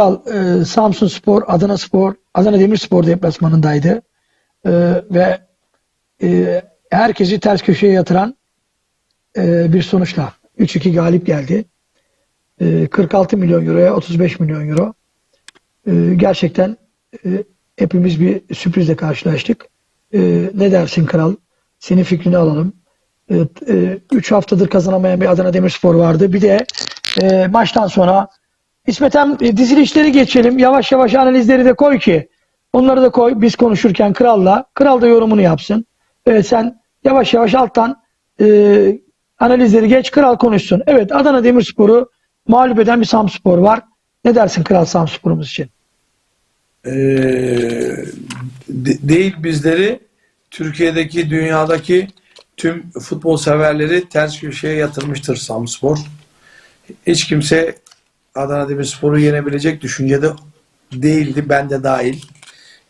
e, Samsun Spor, Adana Spor, Adana Demirspor deplasmanındaydı. E, ve e, herkesi ters köşeye yatıran e, bir sonuçla 3-2 galip geldi. E, 46 milyon euroya 35 milyon euro. E, gerçekten e, hepimiz bir sürprizle karşılaştık. E, ne dersin kral? Senin fikrini alalım. 3 haftadır kazanamayan bir Adana Demirspor vardı. Bir de e, maçtan sonra İsmet'em e, dizilişleri geçelim. Yavaş yavaş analizleri de koy ki onları da koy biz konuşurken kralla. Kral da yorumunu yapsın. Evet sen yavaş yavaş alttan e, analizleri geç kral konuşsun. Evet Adana Demirspor'u mağlup eden bir Samspor var. Ne dersin kral Samspor'umuz için? Ee, de- değil bizleri Türkiye'deki dünyadaki tüm futbol severleri ters köşeye yatırmıştır Samspor. Hiç kimse Adana Demirspor'u yenebilecek düşüncede değildi. Ben de dahil.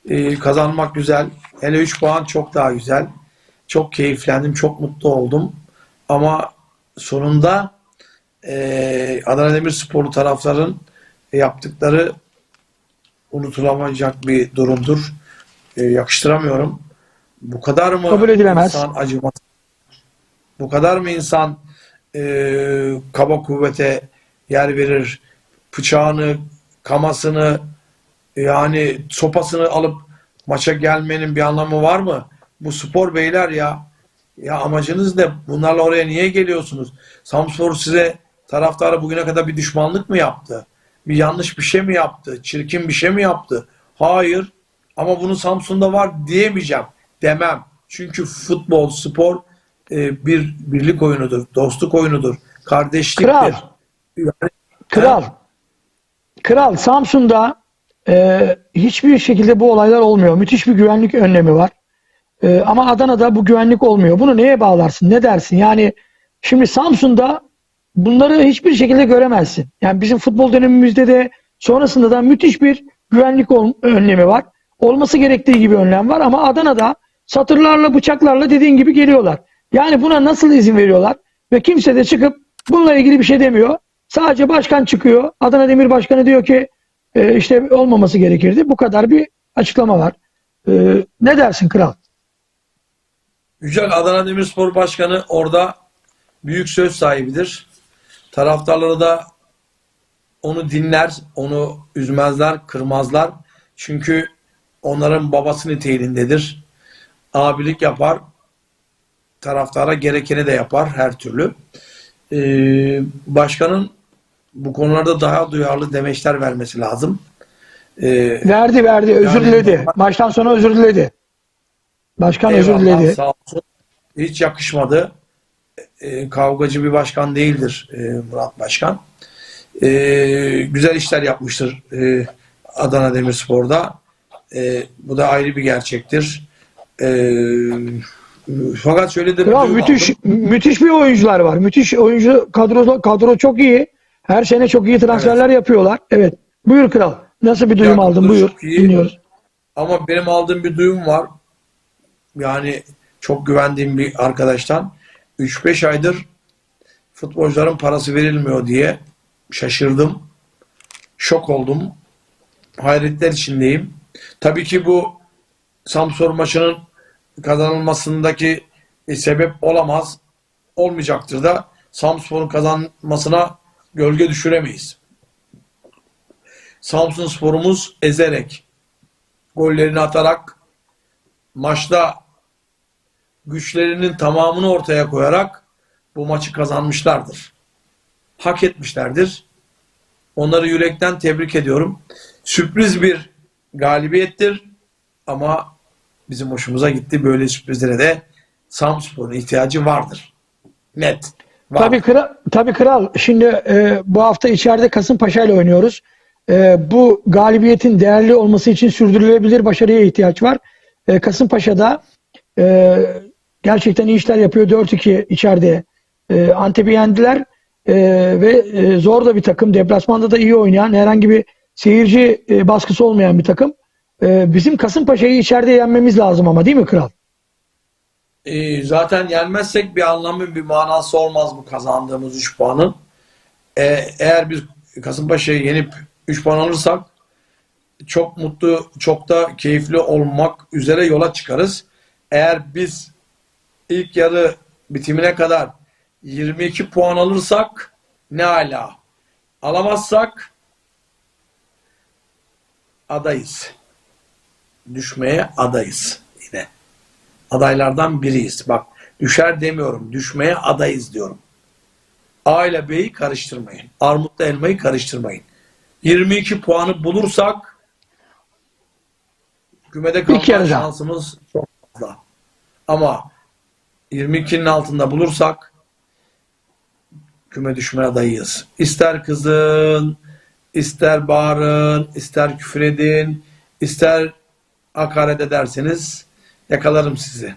Ee, kazanmak güzel. Hele 3 puan çok daha güzel. Çok keyiflendim. Çok mutlu oldum. Ama sonunda ee, Adana Demirsporlu tarafların yaptıkları unutulamayacak bir durumdur. Ee, yakıştıramıyorum. Bu kadar mı Kabul edilemez. insan acıması? Bu kadar mı insan e, kaba kuvvete yer verir? Bıçağını, kamasını yani sopasını alıp maça gelmenin bir anlamı var mı? Bu spor beyler ya. Ya amacınız ne? Bunlarla oraya niye geliyorsunuz? Samspor size taraftarı bugüne kadar bir düşmanlık mı yaptı? Bir yanlış bir şey mi yaptı? Çirkin bir şey mi yaptı? Hayır. Ama bunu Samsun'da var diyemeyeceğim. Demem. Çünkü futbol, spor e, bir birlik oyunudur. Dostluk oyunudur. Kardeşliktir. Kral. Kral. Kral Samsun'da e, hiçbir şekilde bu olaylar olmuyor. Müthiş bir güvenlik önlemi var. E, ama Adana'da bu güvenlik olmuyor. Bunu neye bağlarsın? Ne dersin? Yani şimdi Samsun'da bunları hiçbir şekilde göremezsin. Yani bizim futbol dönemimizde de sonrasında da müthiş bir güvenlik önlemi var. Olması gerektiği gibi önlem var ama Adana'da satırlarla bıçaklarla dediğin gibi geliyorlar. Yani buna nasıl izin veriyorlar? Ve kimse de çıkıp bununla ilgili bir şey demiyor. Sadece başkan çıkıyor. Adana Demir Başkanı diyor ki e, işte olmaması gerekirdi. Bu kadar bir açıklama var. E, ne dersin kral? Yücel Adana Demirspor Başkanı orada büyük söz sahibidir. Taraftarları da onu dinler, onu üzmezler, kırmazlar. Çünkü onların babası niteliğindedir. Abilik yapar. Taraftara gerekeni de yapar her türlü. Ee, başkanın bu konularda daha duyarlı demeçler vermesi lazım. Ee, Verdi verdi. Özür Yani- diledi. Maçtan sonra özür diledi. Başkan özür Eyvallah, diledi. sağ olsun. Hiç yakışmadı. Ee, kavgacı bir başkan değildir e, Murat Başkan. Ee, güzel işler yapmıştır e, Adana Demirspor'da. E, bu da ayrı bir gerçektir. E, fakat şöyle de duyum müthiş aldım. müthiş bir oyuncular var. Müthiş oyuncu kadro kadro çok iyi. Her sene çok iyi transferler yapıyorlar. Evet. Buyur kral. Nasıl bir duyum Ya, aldın? Buyur. iyi. Dinliyoruz. Ama benim aldığım bir duyum var. Yani çok güvendiğim bir arkadaştan 3-5 aydır futbolcuların parası verilmiyor diye şaşırdım. Şok oldum. Hayretler içindeyim. Tabii ki bu Samsun maçının kazanılmasındaki e, sebep olamaz. Olmayacaktır da Samsun'un kazanmasına gölge düşüremeyiz. Samsun sporumuz ezerek gollerini atarak maçta güçlerinin tamamını ortaya koyarak bu maçı kazanmışlardır. Hak etmişlerdir. Onları yürekten tebrik ediyorum. Sürpriz bir galibiyettir ama bizim hoşumuza gitti. Böyle sürprizlere de Samspor'un ihtiyacı vardır. Net. Var. Tabii kral, tabii kral. Şimdi e, bu hafta içeride Kasımpaşa ile oynuyoruz. E, bu galibiyetin değerli olması için sürdürülebilir başarıya ihtiyaç var. E, Kasımpaşa'da e, gerçekten iyi işler yapıyor. 4-2 içeride e, Antep'i yendiler. E, ve e, zor da bir takım. Deplasmanda da iyi oynayan, herhangi bir seyirci e, baskısı olmayan bir takım. E, bizim Kasımpaşa'yı içeride yenmemiz lazım ama değil mi kral? Ee, zaten yenmezsek bir anlamı bir manası olmaz bu kazandığımız 3 puanın. Ee, eğer biz Kasımpaşa'yı yenip 3 puan alırsak çok mutlu, çok da keyifli olmak üzere yola çıkarız. Eğer biz ilk yarı bitimine kadar 22 puan alırsak ne ala. Alamazsak adayız. Düşmeye adayız. Adaylardan biriyiz. Bak düşer demiyorum. Düşmeye adayız diyorum. A ile B'yi karıştırmayın. Armutla elmayı karıştırmayın. 22 puanı bulursak kümede kalma şansımız çok fazla. Ama 22'nin altında bulursak küme düşmeye adayız. İster kızın, ister bağırın, ister küfür edin, ister hakaret ederseniz yakalarım sizi.